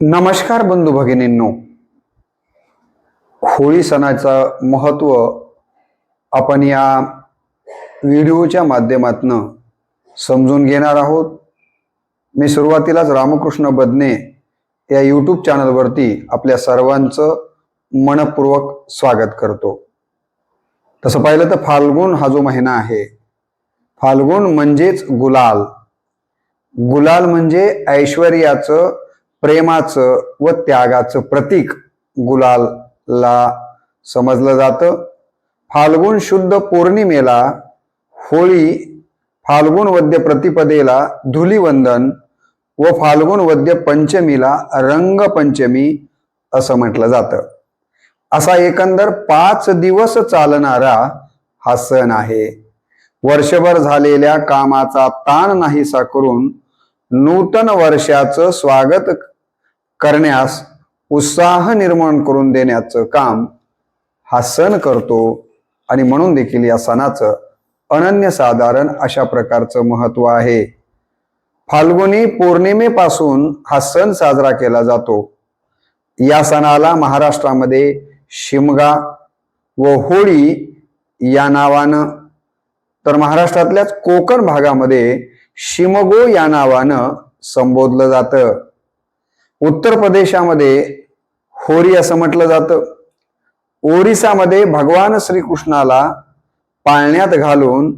नमस्कार बंधू भगिनींनो. होळी सणाचं महत्त्व आपण या व्हिडिओच्या माध्यमातून समजून घेणार आहोत. मी सुरुवातीलाच रामकृष्ण बदने या यूट्यूब चॅनलवरती आपल्या सर्वांचं मनपूर्वक स्वागत करतो. तसं पाहिलं तर फाल्गुन हा जो महिना आहे फाल्गुन म्हणजेच गुलाल. गुलाल म्हणजे ऐश्वर्याचं प्रेमाचं व त्यागाचं प्रतीक गुलालला समजलं जातं. फाल्गुन शुद्ध पौर्णिमेला होळी फाल्गुन वद्य प्रतिपदेला धुलीवंदन व फाल्गुन वद्य पंचमीला रंगपंचमी असं म्हटलं जातं. असा एकंदर पाच दिवस चालणारा हा सण आहे. वर्षभर झालेल्या कामाचा ताण नाहीसा करून नूतन वर्षाचं स्वागत करण्यास उत्साह निर्माण करून देण्याचं काम हा सण करतो आणि म्हणून देखील या सणाचं अनन्यसाधारण अशा प्रकारचं महत्त्व आहे. फाल्गुनी पौर्णिमेपासून हा सण साजरा केला जातो. या सणाला महाराष्ट्रामध्ये शिमगा व होळी या नावानं तर महाराष्ट्रातल्याच कोकण भागामध्ये शिमगो या नावानं संबोधलं जातं. उत्तर प्रदेशामध्ये होरी असं म्हटलं जातं. ओरिसामध्ये भगवान श्रीकृष्णाला पाळण्यात घालून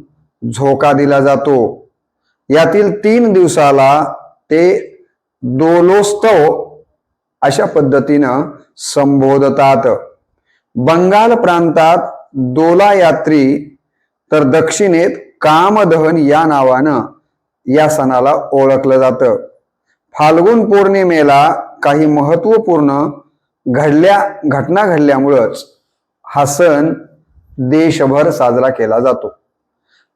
झोका दिला जातो. यातील तीन दिवसाला ते दोलोत्सव अशा पद्धतीनं संबोधतात. बंगाल प्रांतात दोला यात्री तर दक्षिणेत कामदहन या नावानं या सणाला ओळखलं जातं. फाल्गुन पौर्णिमेला काही महत्त्वपूर्ण घडल्या घटना घडल्यामुळंच हा सण देशभर साजरा केला जातो.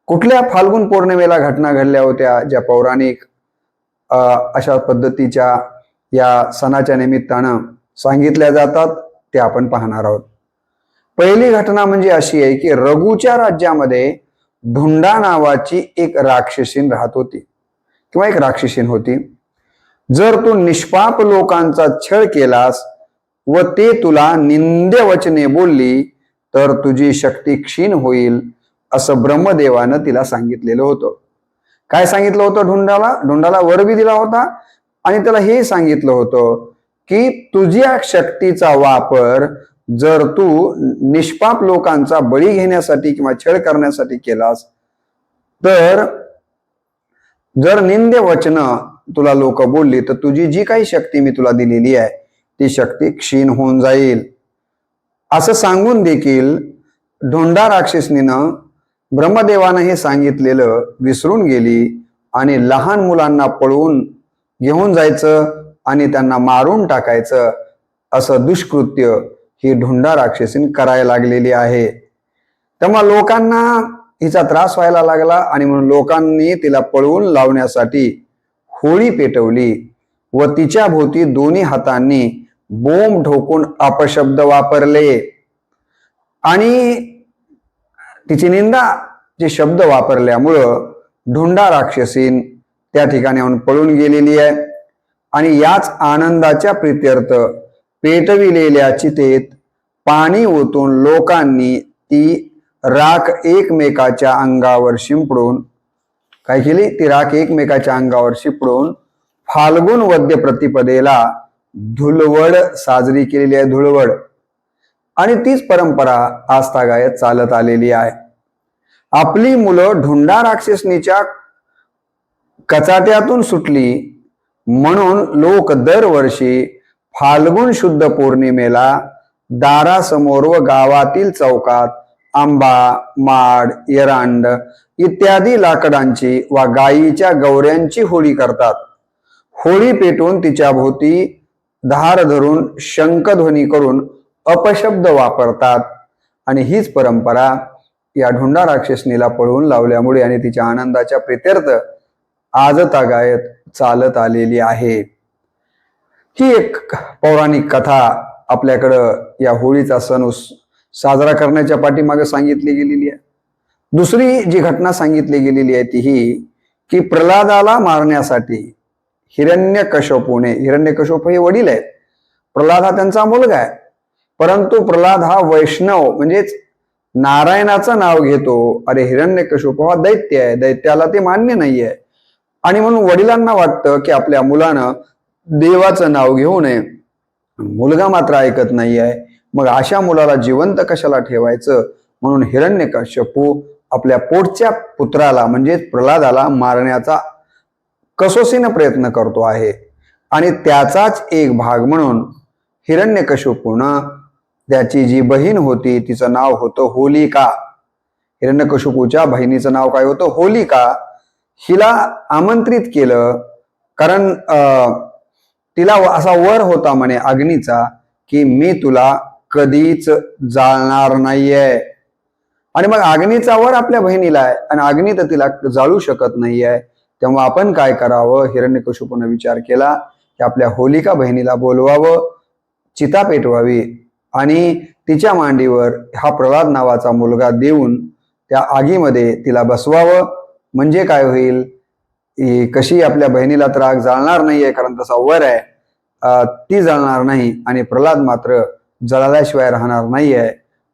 कुठल्या फाल्गुन पौर्णिमेला घटना घडल्या होत्या ज्या पौराणिक अशा पद्धतीच्या या सणाच्या निमित्तानं सांगितल्या जातात ते आपण पाहणार आहोत. पहिली घटना म्हणजे अशी आहे की रघुच्या राज्यामध्ये धुंडा नावाची एक राक्षसीन राहत होती. किंवा एक राक्षसीन होती. जर तू निष्पाप लोकांचा छळ केलास व ते तुला निंदे वचने बोलली तर तुझी शक्ती क्षीण होईल असं ब्रह्मदेवानं तिला सांगितलेलं होतं. काय सांगितलं होतं ढुंडाला ढुंडाला वरबी दिला होता आणि त्याला हे सांगितलं होतं की तुझ्या शक्तीचा वापर जर तू निष्पाप लोकांचा बळी घेण्यासाठी किंवा छळ करण्यासाठी केलास तर जर निंदे वचन तुला लोक बोलली तर तुझी जी काही शक्ती मी तुला दिलेली आहे ती शक्ती क्षीण होऊन जाईल. असं सांगून देखील ढोंडा राक्षसनीनं ब्रह्मदेवानं हे सांगितलेलं विसरून गेली आणि लहान मुलांना पळवून घेऊन जायचं आणि त्यांना मारून टाकायचं असं दुष्कृत्य ही ढोंडा राक्षसीन करायला लागलेली आहे. तेव्हा लोकांना हिचा त्रास व्हायला लागला आणि म्हणून लोकांनी तिला पळवून लावण्यासाठी होळी पेटवली व तिच्या भोवती दोन्ही हातांनी बोंब ठोकून अपशब्द वापरले. आणि तिची निंदा जे शब्द वापरल्यामुळं ढुंडा राक्षसीन त्या ठिकाणी पळून गेलेली आहे. आणि याच आनंदाच्या प्रित्यर्थ पेटविलेल्या चितेत पाणी ओतून लोकांनी ती राख एकमेकाच्या अंगावर शिंपडून काय केली? ती राख एकमेकाच्या अंगावर शिपडून फाल्गुन वद्य प्रतिपदेला धुलवड साजरी केलेली आहे धुळवड. आणि तीच परंपरा आस्थागायत चालत आलेली आहे. आपली मुलं ढुंडा राक्षसनीच्या कचाट्यातून सुटली म्हणून लोक दरवर्षी फाल्गुन शुद्ध पौर्णिमेला दारासमोर व गावातील चौकात आंबा माड एरांड इत्यादी लाकडांची वा गायीच्या गौऱ्यांची होळी करतात. होळी पेटून तिच्या भोवती धार धरून शंखध्वनी करून अपशब्द वापरतात. आणि हीच परंपरा या ढुंडा राक्षसनीला पळवून लावल्यामुळे आणि तिच्या आनंदाच्या प्रित्यर्थ आजतागायत चालत आलेली आहे. ही एक पौराणिक कथा आपल्याकडं या होळीचा सण साजरा करण्याच्या पाठीमागे सांगितली गेलेली आहे. दुसरी जी घटना सांगितली गेलेली आहे ती ही की प्रल्हादाला मारण्यासाठी हिरण्यकशपूने हिरण्यकशप हे वडील आहेत. प्रल्हाद हा त्यांचा मुलगा आहे. परंतु प्रल्हाद हा वैष्णव म्हणजेच नारायणाचं नाव घेतो. अरे हिरण्यकशप हा दैत्य आहे. दैत्याला ते मान्य नाहीये आणि म्हणून वडिलांना वाटतं की आपल्या मुलानं देवाचं नाव घेऊ नये. मुलगा मात्र ऐकत नाही आहे मग अशा मुलाला जिवंत कशाला ठेवायचं? म्हणून हिरण्यकश्यपू आपल्या पोटच्या पुत्राला म्हणजेच प्रल्हादाला मारण्याचा कसोसीनं प्रयत्न करतो आहे. आणि त्याचाच एक भाग म्हणून हिरण्यकशिपूनं त्याची जी बहीण होती तिचं नाव होतं होलिका. हिरण्यकशुपूच्या बहिणीचं नाव काय होतं? होलिका. हिला आमंत्रित केलं कारण अं, तिला असा वर होता म्हणे अग्नीचा की मी तुला कधीच जाळणार नाहीये. आणि मग अग्नीचा वर आपल्या बहिणीला आहे. आणि अग्नी तर तिला जाळू शकत नाहीये. तेव्हा आपण काय करावं? हिरण्यकशिपूनं विचार केला की आपल्या होलिका बहिणीला बोलवावं चिता पेटवावी आणि तिच्या मांडीवर हा प्रल्हाद नावाचा मुलगा देऊन त्या आगीमध्ये तिला बसवावं. म्हणजे काय होईल? कशी आपल्या बहिणीला तर आग जाळणार नाहीये कारण तसा वर आहे. ती जळणार नाही आणि प्रल्हाद मात्र जळाल्याशिवाय राहणार नाहीये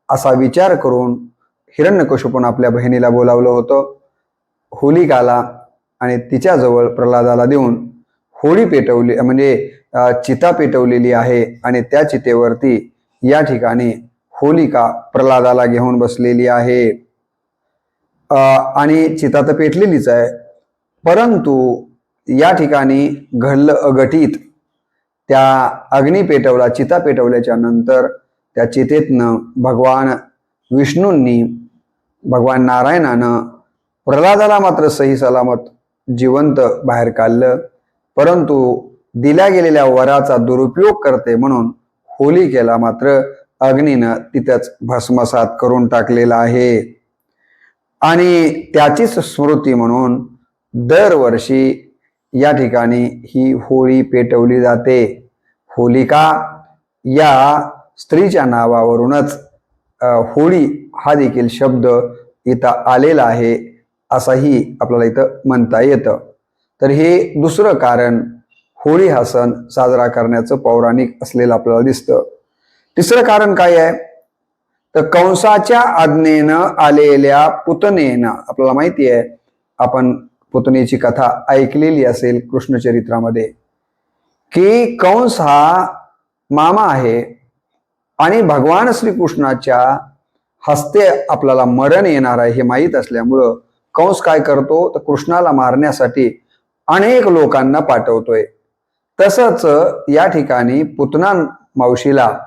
असा विचार करून हिरण्यकशिपून आपल्या बहिणीला बोलावलं होतं. होलिकाला आणि तिच्याजवळ प्रल्हादाला देऊन होळी पेटवली म्हणजे चिता पेटवलेली आहे आणि त्या चितेवरती या ठिकाणी होलिका प्रल्हादाला घेऊन बसलेली आहे. आणि चिता तर पेटलेलीच आहे परंतु या ठिकाणी घडलं अघटित. त्या अग्नी पेटवला चिता पेटवल्याच्या नंतर त्या चितेतनं भगवान विष्णूंनी भगवान नारायणानं प्रल्हादाला मात्र सही सलामत जिवंत बाहेर काढलं. परंतु दिल्या गेलेल्या वराचा दुरुपयोग करते म्हणून होलिकेला मात्र अग्नीनं तिथंच भस्मसात करून टाकलेला आहे. आणि त्याचीच स्मृती म्हणून दरवर्षी या ठिकाणी ही होळी पेटवली जाते. होलिका या स्त्रीच्या नावावरूनच होळी हा देखील शब्द इथं आलेला आहे असंही आपल्याला इथं म्हणता येतं. तर हे दुसरं कारण होळी हा सण साजरा करण्याचं पौराणिक असलेलं आपल्याला दिसतं. तिसरं कारण काय आहे? तर कंसाच्या आज्ञेनं आलेल्या पुतनेनं आपल्याला माहिती आहे आपण पुतनेची कथा ऐकलेली असेल कृष्णचरित्रामध्ये की कंस हा मामा आहे आणि भगवान श्रीकृष्णाच्या हस्ते आपल्याला मरण येणार आहे हे माहीत असल्यामुळं कंस काय करतो? तर कृष्णाला मारण्यासाठी अनेक लोकांना पाठवतोय. तसंच या ठिकाणी पुतना मावशीला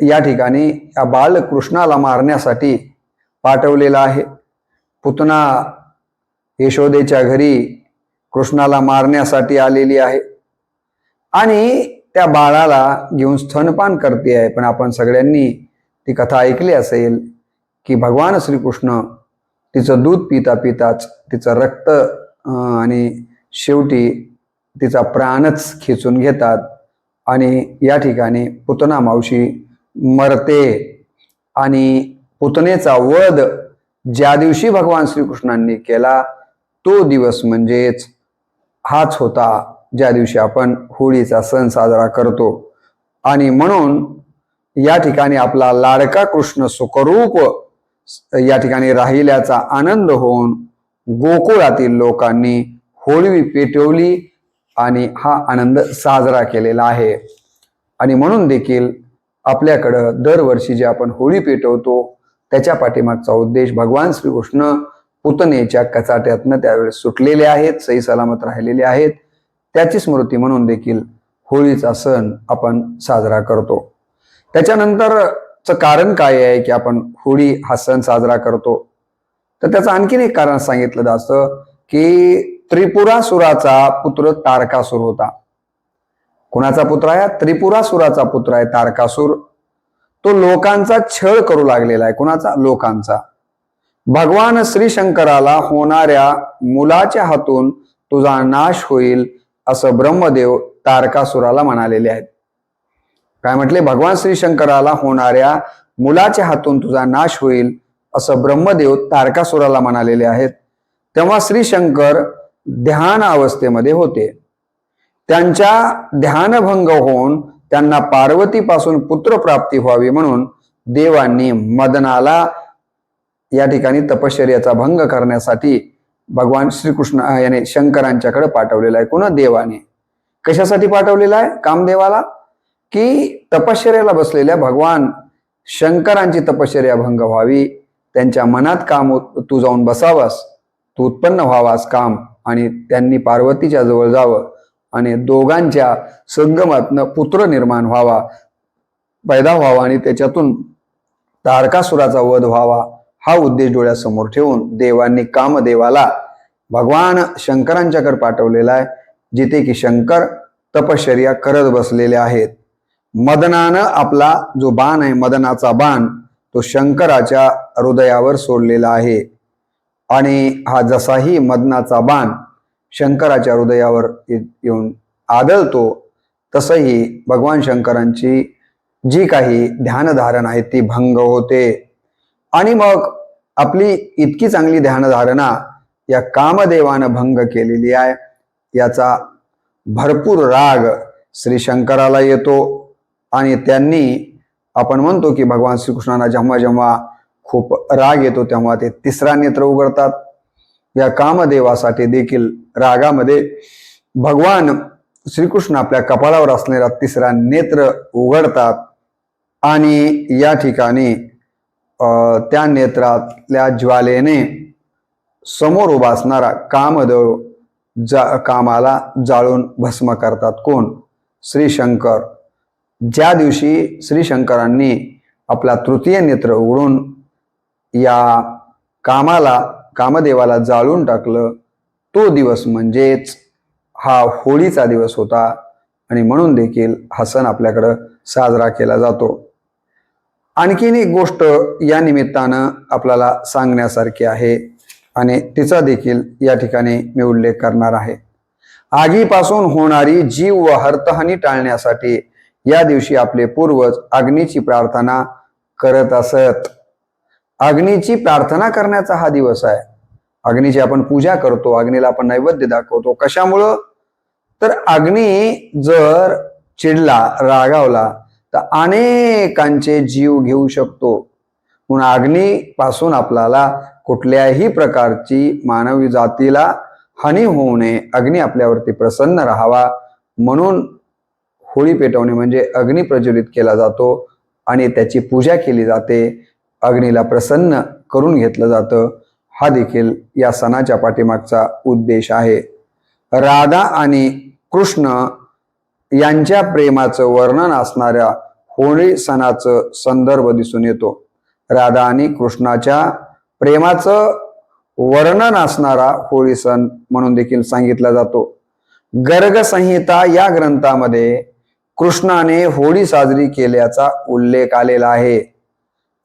या ठिकाणी या बालकृष्णाला मारण्यासाठी पाठवलेला आहे. पुतना यशोदेच्या घरी कृष्णाला मारण्यासाठी आलेली आहे. आणि त्या बाळाला घेऊन स्तनपान करते आहे. पण आपण सगळ्यांनी ती कथा ऐकली असेल की भगवान श्रीकृष्ण तिचं दूध पिता पिताच तिचं रक्त आणि शेवटी तिचा प्राणच खेचून घेतात आणि या ठिकाणी पुतना मावशी मरते आणि पुतनेचा वध ज्या दिवशी भगवान श्रीकृष्णांनी केला तो दिवस म्हणजेच हाच होता ज्या दिवशी आपण होळीचा सण साजरा करतो. आणि म्हणून या ठिकाणी आपला लाडका कृष्ण सुखरूप या ठिकाणी राहिल्याचा आनंद होऊन गोकुळातील लोकांनी होळी पेटवली आणि हा आनंद साजरा केलेला आहे. आणि म्हणून देखील आपल्याकडं दरवर्षी जे आपण होळी पेटवतो त्याच्या पाठीमागचा उद्देश भगवान श्रीकृष्ण पुतनेच्या कचाट्यातनं त्यावेळेस सुटलेले आहेत सही सलामत राहिलेले आहेत. त्याची स्मृती म्हणून देखील होळीचा सण आपण साजरा करतो. त्याच्यानंतरचं कारण काय आहे की आपण होळी हा सण साजरा करतो? तर त्याचं आणखीन एक कारण सांगितलं जातं की त्रिपुरासुराचा पुत्र तारकासूर होता. कुणाचा पुत्र आहे? त्रिपुरासुराचा पुत्र आहे तारकासूर. तो लोकांचा छळ करू लागलेला आहे. कुणाचा? लोकांचा. भगवान श्री शंकराला होणाऱ्या मुलाच्या हातून तुझा नाश होईल. असं ब्रह्मदेव तारकासुराला म्हणालेले आहेत. काय म्हटले? भगवान श्री शंकराला होणाऱ्या मुलाच्या हातून तुझा नाश होईल असं ब्रह्मदेव तारकासुराला म्हणालेले आहेत. तेव्हा श्री शंकर ध्यान अवस्थेमध्ये होते. त्यांच्या ध्यानभंग होऊन त्यांना पार्वतीपासून पुत्रप्राप्ती व्हावी म्हणून देवांनी मदनाला या ठिकाणी तपश्चर्याचा भंग करण्यासाठी भगवान श्रीकृष्ण याने शंकरांच्याकडे पाठवलेला आहे. कोण देवाने? कशासाठी पाठवलेला आहे? कामदेवाला? की तपश्चर्याला बसलेल्या भगवान शंकरांची तपश्चर्या भंग व्हावी. त्यांच्या मनात काम तू जाऊन बसावास. तू उत्पन्न व्हावास काम आणि त्यांनी पार्वतीच्या जवळ जावं आणि दोघांच्या संगमातनं पुत्र निर्माण व्हावा पैदा व्हावा आणि त्याच्यातून तारकासुराचा वध व्हावा. हा उद्देश डोळ्यासमोर ठेवून देवांनी कामदेवाला भगवान शंकरांच्याकडे पाठवलेला आहे जिथे की शंकर तपश्चर्या करत बसलेले आहेत. मदनानं आपला जो बाण आहे मदनाचा बाण तो शंकराच्या हृदयावर सोडलेला आहे. आणि हा जसाही मदनाचा बाण शंकराच्या हृदयावर ये- येऊन आदळतो तसंही भगवान शंकरांची जी काही ध्यानधारणा आहे ती भंग होते. आणि मग आपली इतकी चांगली ध्यानधारणा या कामदेवानं भंग केलेली आहे. याचा भरपूर राग श्री शंकराला येतो आणि त्यांनी आपण म्हणतो की भगवान श्रीकृष्णांना जेव्हा जेव्हा खूप राग येतो तेव्हा ते तिसरा नेत्र उघडतात. या कामदेवासाठी देखील रागामध्ये भगवान श्रीकृष्ण आपल्या कपाळावर असलेला तिसरा नेत्र उघडतात आणि या ठिकाणी त्या नेत्रातल्या ज्वालेने समोर उभा असणारा कामदेव जा कामाला जाळून भस्म करतात. कोण? श्री शंकर ज्या दिवशी श्री शंकरांनी आपला तृतीय नेत्र उघडून या कामाला कामदेवाला जाळून टाकलं तो दिवस म्हणजेच हा होळीचा दिवस होता आणि म्हणून देखील हा सण आपल्याकडं साजरा केला जातो. आणखीन एक गोष्ट या निमित्तानं आपल्याला सांगण्यासारखी आहे. आणि तिचा देखील या ठिकाणी मी उल्लेख करणार आहे. आगीपासून होणारी जीव व हरतहानी टाळण्यासाठी या दिवशी आपले पूर्वज अग्नीची प्रार्थना करत असत. अग्नीची प्रार्थना करण्याचा हा दिवस आहे. अग्नीची आपण पूजा करतो अग्नीला आपण नैवेद्य दाखवतो. कशामुळं? तर अग्नी जर चिडला रागावला तर अनेकांचे जीव घेऊ शकतो. म्हणून अग्नीपासून आपल्याला कुठल्याही प्रकारची मानवी जातीला हानी होऊ नये अग्नी आपल्यावरती प्रसन्न राहावा म्हणून होळी पेटवणे म्हणजे अग्नी प्रज्वलित केला जातो आणि त्याची पूजा केली जाते. अग्नीला प्रसन्न करून घेतलं जातं. हा देखील या सणाच्या पाठीमागचा उद्देश आहे. राधा आणि कृष्ण यांच्या प्रेमाचं वर्णन असणाऱ्या होळी सणाचं संदर्भ दिसून येतो. राधा आणि कृष्णाच्या प्रेमाचं वर्णन असणारा होळी सण म्हणून देखील सांगितला जातो. गर्ग संहिता या ग्रंथामध्ये कृष्णाने होळी साजरी केल्याचा उल्लेख आलेला आहे.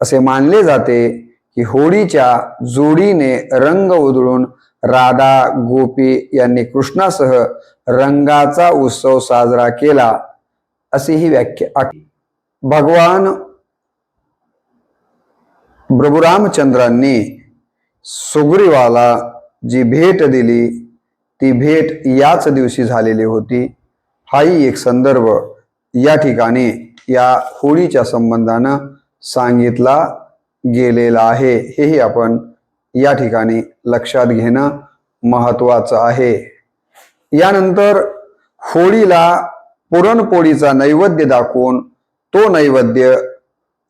असे मानले जाते की होळीच्या जोडीने रंग उधळून राधा गोपी यांनी कृष्णासह रंगाचा उत्सव साजरा केला. अशी ही व्याख्या. भगवान प्रभुरामचंद्रांनी सुग्रीवाला जी भेट दिली ती भेट याच दिवशी झालेली होती. हाही एक संदर्भ या ठिकाणी या होळीच्या संबंधानं सांगितला गेलेला आहे. हेही आपण या ठिकाणी लक्षात घेणं महत्वाचं आहे. यानंतर होळीला पुरणपोळीचा नैवेद्य दाखवून तो नैवेद्य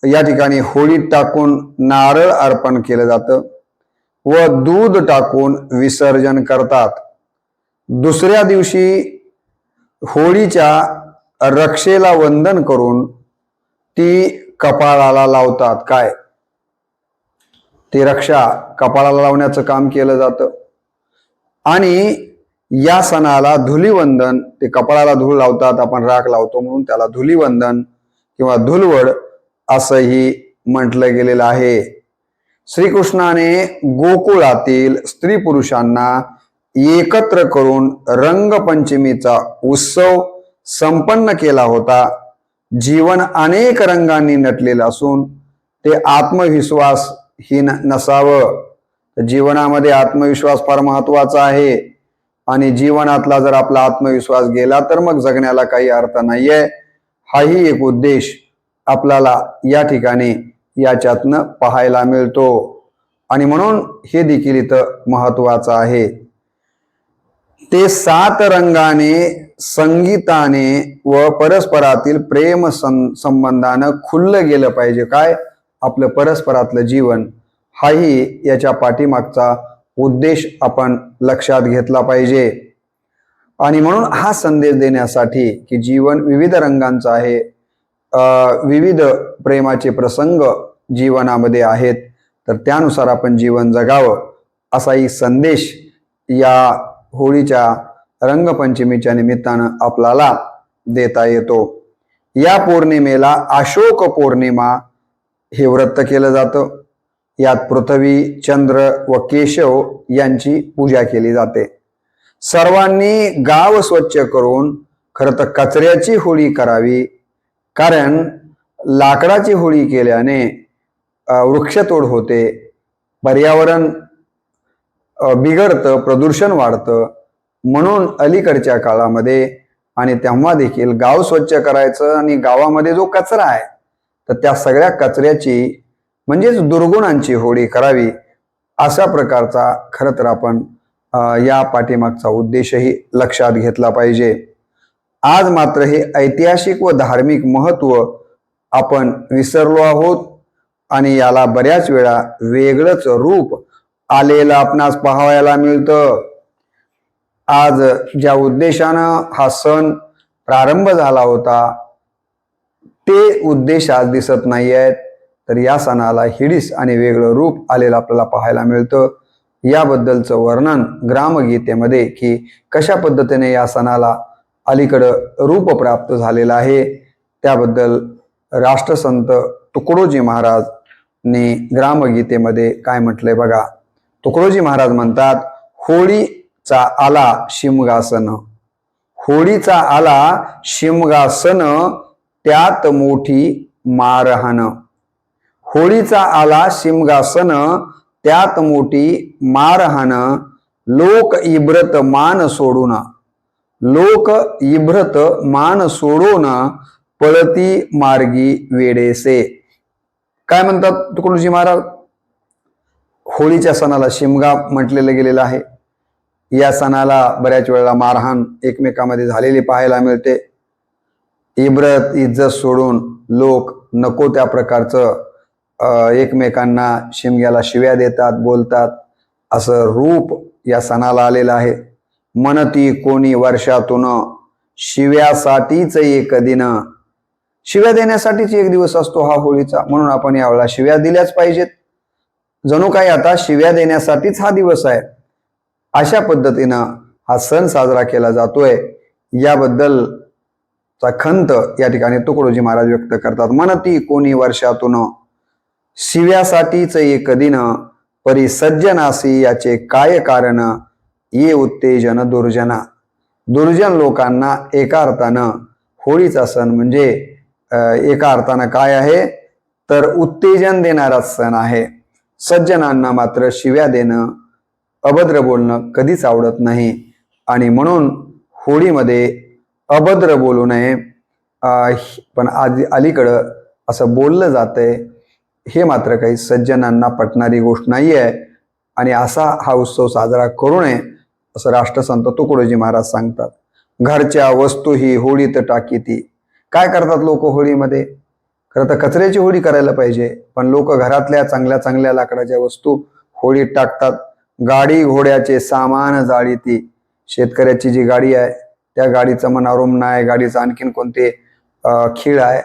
या ठिकाणी होळीत टाकून नारळ अर्पण केलं जातं व दूध टाकून विसर्जन करतात. दुसऱ्या दिवशी होळीच्या रक्षेला वंदन करून ती कपाळाला लावतात. काय? ती रक्षा कपाळाला लावण्याचं काम केलं जातं. आणि या सणाला धुलीवंदन ते कपाळाला धूळ लावतात आपण राख लावतो म्हणून त्याला धुलीवंदन किंवा धुलवड असंही म्हटलं गेलेलं आहे. श्रीकृष्णाने गोकुळातील स्त्री पुरुषांना एकत्र करून रंगपंचमीचा उत्सव संपन्न केला होता. जीवन अनेक रंगांनी नटलेलं असून ते आत्मविश्वास ही नसावं. जीवनामध्ये आत्मविश्वास फार महत्त्वाचा आहे. आणि जीवनातला जर आपला आत्मविश्वास गेला तर मग जगण्याला काही अर्थ नाहीये. हाही एक उद्देश. आपल्याला या ठिकाणी याच्यातनं पाहायला मिळतो. आणि म्हणून हे देखील इथं महत्वाचं आहे. ते सात रंगाने संगीताने व परस्परातील प्रेम सं संबंधानं खुल्लं गेलं पाहिजे. काय? आपलं परस्परातलं जीवन. हाही याच्या पाठीमागचा उद्देश आपण लक्षात घेतला पाहिजे. आणि म्हणून हा संदेश देण्यासाठी की जीवन विविध रंगांचं आहे. विविध प्रेमाचे प्रसंग जीवनामध्ये आहेत तर त्यानुसार आपण जीवन जगावं असाही संदेश या होळीच्या रंगपंचमीच्या निमित्तानं आपल्याला देता येतो. या पौर्णिमेला अशोक पौर्णिमा हे व्रत केलं जातं. यात पृथ्वी चंद्र व केशव यांची पूजा केली जाते. सर्वांनी गाव स्वच्छ करून खरं तर कचऱ्याची होळी करावी कारण लाकडाची होळी केल्याने वृक्षतोड होते पर्यावरण बिघडतं प्रदूषण वाढतं. म्हणून अलीकडच्या काळामध्ये आणि तेव्हा देखील गाव स्वच्छ करायचं आणि गावामध्ये जो कचरा आहे तर त्या सगळ्या कचऱ्याची म्हणजेच दुर्गुणांची होळी करावी अशा प्रकारचा खरं तर आपण या पाठीमागचा उद्देशही लक्षात घेतला पाहिजे. आज मात्र हे ऐतिहासिक व धार्मिक महत्त्व आपण विसरलो आहोत आणि याला बऱ्याच वेळा वेगळंच रूप आलेलं आपणास पाहायला मिळतं. आज ज्या उद्देशानं हा सण प्रारंभ झाला होता ते उद्देश आज दिसत नाही आहेत. तर या सणाला हिडीस आणि वेगळं रूप आलेलं आपल्याला पाहायला मिळतं. याबद्दलचं वर्णन ग्रामगीतेमध्ये की कशा पद्धतीने या सणाला अलीकडं रूप प्राप्त झालेलं आहे. त्याबद्दल राष्ट्रसंत तुकडोजी महाराज ने ग्रामगीतेमध्ये काय म्हटलंय बघा. तुकडोजी महाराज म्हणतात होळीचा आला शिमगासन. होळीचा आला शिमगासन त्यात मोठी मारहाण. होळीचा आला शिमगासन त्यात मोठी मारहाण. लोक इब्रत मान सोडून लोक इब्रत मान सोडून पळती मार्गी वेडेसे. काय म्हणतात तुकडोजी महाराज? होळीच्या सणाला शिमगा म्हटलेलं गेलेलं आहे. या सणाला बऱ्याच वेळेला मारहाण एकमेकामध्ये झालेली पाहायला मिळते. इब्रत इज्जत सोडून लोक नको त्या प्रकारचं एकमेकांना शिमग्याला शिव्या देतात बोलतात. असं रूप या सणाला आलेलं आहे. मनती कोणी वर्षातून शिव्यासाठीच एक दिन. शिव्या देण्यासाठीच एक दिवस असतो हा होळीचा. म्हणून आपण यावेळेला शिव्या दिल्याच पाहिजेत. जणू काय आता शिव्या देण्यासाठीच हा दिवस आहे. अशा पद्धतीनं हा सण साजरा केला जातोय. याबद्दल चा खंत या ठिकाणी तुकडोजी महाराज व्यक्त करतात. मनती कोणी वर्षातून शिव्यासाठीच एक दिन. परी सज्जनासी याचे काय कारण? ये उत्तेजन दुर्जना. दुर्जन लोकांना एका अर्थानं होळीचा सण म्हणजे एका अर्थानं काय आहे? तर उत्तेजन देणारा सण आहे. सज्जनांना मात्र शिव्या देणं अभद्र बोलणं कधीच आवडत नाही. आणि म्हणून होळीमध्ये अभद्र बोलू नये. पण आज अलीकडं असं बोललं जातंय. हे मात्र काही सज्जनांना पटणारी गोष्ट नाही आहे आणि असा हा उत्सव साजरा करू नये. असं राष्ट्रसंत तुकडोजी महाराज सांगतात. घरच्या वस्तू ही होळीत टाकी ती. काय करतात लोक होळीमध्ये? खरं तर कचऱ्याची होळी करायला पाहिजे. पण लोक घरातल्या चांगल्या चांगल्या लाकडाच्या वस्तू होळीत टाकतात. गाडी घोड्याचे सामान जाळी ती. शेतकऱ्याची जी गाडी आहे त्या गाडीचं मनारोम नाही. गाडीचं आणखीन कोणते खीळ आहे.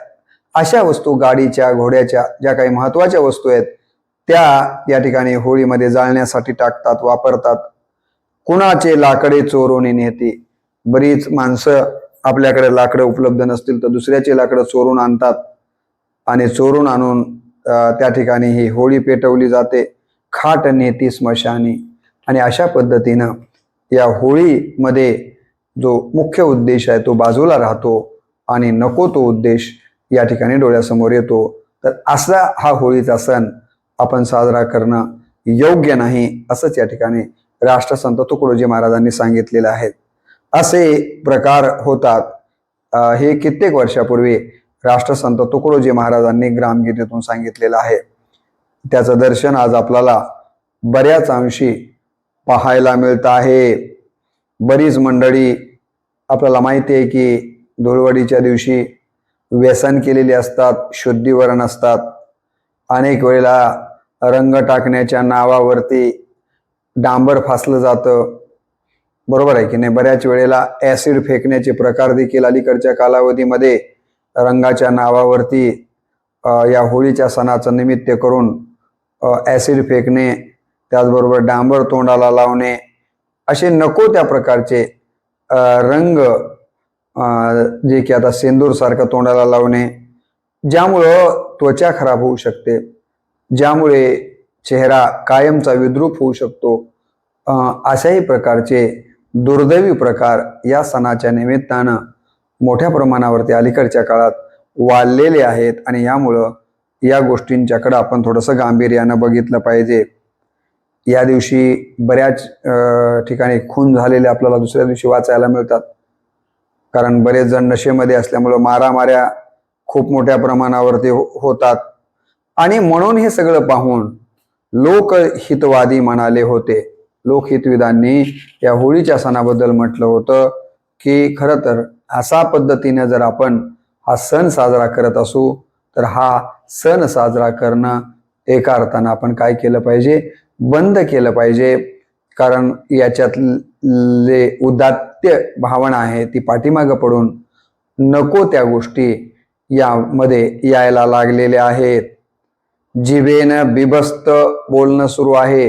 अशा वस्तू गाडीच्या घोड्याच्या ज्या काही महत्त्वाच्या वस्तू आहेत त्या या ठिकाणी होळीमध्ये जाळण्यासाठी टाकतात वापरतात. कुणाचे लाकडे चोरून नेते बरीच माणसं आपल्याकडे लाकडं उपलब्ध नसतील तर दुसऱ्याचे लाकडं चोरून आणतात. आणि चोरून आणून त्या ठिकाणी ही होळी पेटवली जाते. खाट नेती स्मशानी. आणि अशा पद्धतीनं या होळीमध्ये जो मुख्य उद्देश आहे तो बाजूला राहतो आणि नको तो उद्देश या ठिकाणी डोळ्यासमोर येतो. तर असा हा होळीचा सण आपण साजरा करणं योग्य नाही असंच या ठिकाणी राष्ट्रसंत तुकडोजी महाराजांनी सांगितलेले आहेत. असे प्रकार होतात. हे कित्येक वर्षापूर्वी राष्ट्रसंत तुकडोजी महाराजांनी ग्रामगीतेतून सांगितलेलं आहे. त्याचं दर्शन आज आपल्याला बऱ्याच अंशी पाहायला मिळत आहे. बरीच मंडळी आपल्याला माहिती आहे की धुळवडीच्या दिवशी व्यसन केलेली असतात शुद्धीवरण असतात. अनेक वेळेला रंग टाकण्याच्या नावावरती डांबर फासलं जातं. बरोबर आहे की नाही? बऱ्याच वेळेला ॲसिड फेकण्याचे प्रकार देखील अलीकडच्या कालावधीमध्ये रंगाच्या नावावरती या होळीच्या सणाचं निमित्त करून ॲसिड फेकणे त्याचबरोबर डांबर तोंडाला लावणे असे नको त्या प्रकारचे रंग जे की आता सेंदूरसारखं तोंडाला लावणे ज्यामुळं त्वचा खराब होऊ शकते. ज्यामुळे चेहरा कायमचा विद्रूप होऊ शकतो. अशाही प्रकारचे दुर्दैवी प्रकार या सणाच्या निमित्तानं मोठ्या प्रमाणावरती अलीकडच्या काळात वाढलेले आहेत आणि यामुळं या गोष्टींच्याकडं आपण थोडंसं गांभीर्यानं बघितलं पाहिजे. या दिवशी बऱ्याच ठिकाणी खून झालेले आपल्याला दुसऱ्या दिवशी वाचायला मिळतात. कारण बरेच जण नशेमध्ये असल्यामुळं मारामाऱ्या खूप मोठ्या प्रमाणावरती हो- होतात. आणि म्हणून हे सगळं पाहून लोकहितवादी म्हणाले होते. लोकहितविदांनी या होळीच्या सणाबद्दल म्हटलं होतं की खरं तर अशा पद्धतीने जर आपण हा सण साजरा करत असू तर हा सण साजरा करणं एका अर्थानं आपण काय केलं पाहिजे? बंद केलं पाहिजे. कारण याच्यातले उदात्य भावना आहे ती पाठीमागं पडून नको त्या गोष्टी यामध्ये यायला लागलेल्या आहेत. जिभेनं बिबस्त बोलणं सुरू आहे.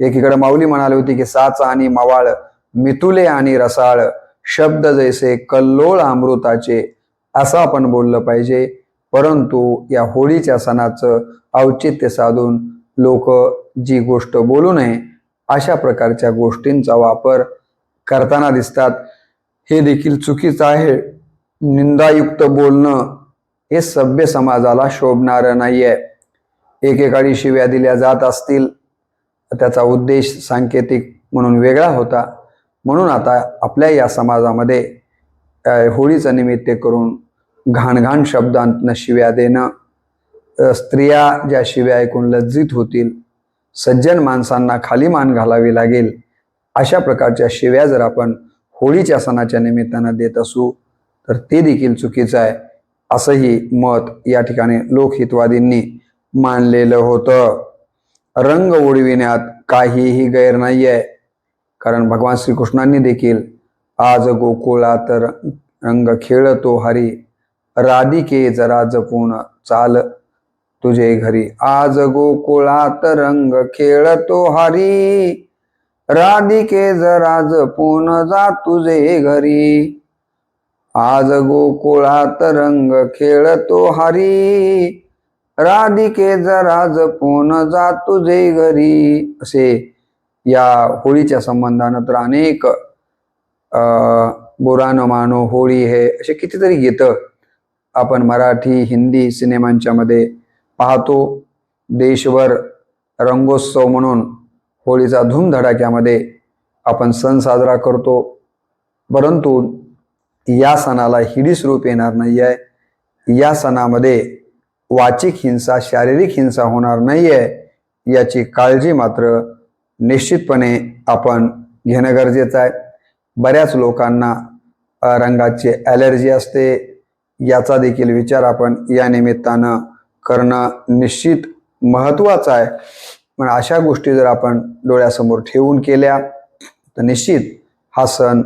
एकीकडे माऊली म्हणाली होती की साच आणि मवाळ मितुले आणि रसाळ शब्द जैसे कल्लोळ अमृताचे असं आपण बोललं पाहिजे. परंतु या होळीच्या सणाचं औचित्य साधून लोक जी गोष्ट बोलू नये अशा प्रकारच्या गोष्टींचा वापर करताना दिसतात. हे देखील चुकीचं आहे. निंदायुक्त बोलणं हे सभ्य समाजाला शोभणारं नाही आहे एकेकाळी शिव्या दिल्या जात असतील. त्याचा उद्देश सांकेतिक म्हणून वेगळा होता. म्हणून आता आपल्या या समाजामध्ये होळीचं निमित्त करून घाणघाण शब्दांतनं शिव्या देणं स्त्रिया ज्या शिव्या ऐकून लज्जित होतील सज्जन माणसांना खाली मान घालावी लागेल अशा प्रकारच्या शिव्या जर आपण होळीच्या सणाच्या निमित्तानं देत असू तर ते देखील चुकीचं आहे असंही मत या ठिकाणी लोकहितवादींनी मानलेलं होतं. रंग उडविण्यात काहीही गैर नाही आहे कारण भगवान श्रीकृष्णांनी देखील आज गोकुळात रंग खेळतो हरी. राधिके जरा जपून चाल तुझे घरी. आज गोकुळात रंग खेळतो हरी. राधिके जरा जपून जा तुझे घरी. आज गोकुळात रंग खेळतो हरी. राधिके जरा जपून जा तुझे घरी. असे या होळीच्या संबंधानं तर अनेक अ, मानो होळी हे असे कितीतरी गीतं आपण मराठी हिंदी सिनेमांच्या मध्ये पाहतो. देशभर रंगोत्सव म्हणून होळीचा धूमधडाक्यामध्ये आपण सण साजरा करतो. परंतु या सणाला हिडीस रूप येणार नाही आहे या सणामध्ये वाचिक हिंसा शारीरिक हिंसा होणार नाही आहे याची काळजी मात्र निश्चितपणे आपण घेणं गरजेचं आहे. बऱ्याच लोकांना रंगाची ॲलर्जी असते. याचा देखील विचार आपण या निमित्तानं करणं निश्चित महत्त्वाचं आहे. पण अशा गोष्टी जर आपण डोळ्यासमोर ठेवून केल्या तर निश्चित हा सण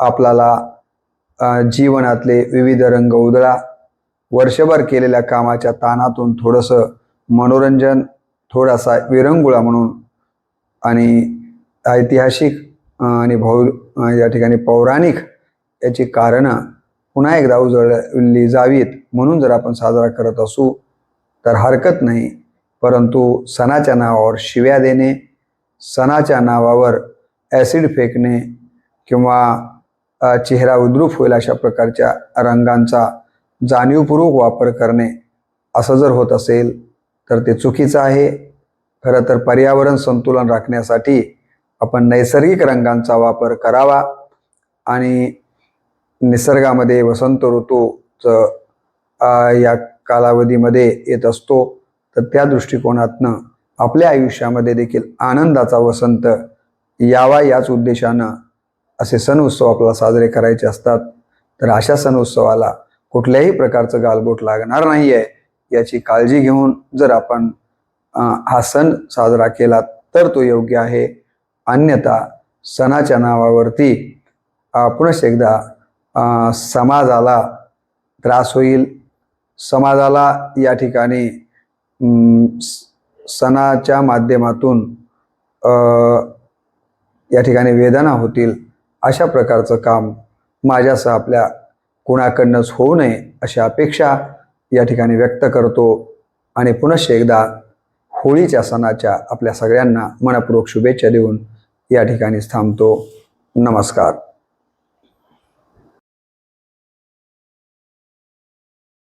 आपल्याला जीवनातले विविध रंग उधळा. वर्षभर केलेल्या कामाच्या ताणातून थोडंसं मनोरंजन थोडासा विरंगुळा म्हणून आणि ऐतिहासिक आणि भौ या ठिकाणी पौराणिक याची कारणं पुन्हा एकदा उजळली जावीत म्हणून जर आपण साजरा करत असू तर हरकत नाही. परंतु सणाच्या नावावर शिव्या देणे सणाच्या नावावर ॲसिड फेकणे किंवा चेहरा उद्रूप होईल अशा प्रकारच्या रंगांचा जाणीवपूर्वक वापर करणे असं जर होत असेल तर ते चुकीचं आहे. खरं तर पर्यावरण संतुलन राखण्यासाठी आपण नैसर्गिक रंगांचा वापर करावा आणि निसर्गामध्ये वसंत ऋतूचं या कालावधीमध्ये येत असतो तर त्या दृष्टिकोनातनं आपल्या आयुष्यामध्ये देखील आनंदाचा वसंत यावा याच उद्देशानं असे सण उत्सव आपल्याला साजरे करायचे असतात. तर अशा सण उत्सवाला कुठल्याही प्रकारचं गालबोट लागणार नाही आहे याची काळजी घेऊन जर आपण हा सण साजरा केला तर तो योग्य आहे. अन्यथा सणाच्या नावावरती पुनश एकदा समाजाला त्रास होईल. समाजाला या ठिकाणी स- सणाच्या माध्यमातून या ठिकाणी वेदना होतील अशा प्रकारचं काम माझ्यासह आपल्या कुणाकडनंच होऊ नये अशी अपेक्षा या ठिकाणी व्यक्त करतो आणि पुनश्च एकदा होळीच्या सणाच्या आपल्या सगळ्यांना मनपूर्वक शुभेच्छा देऊन या ठिकाणी थांबतो. नमस्कार.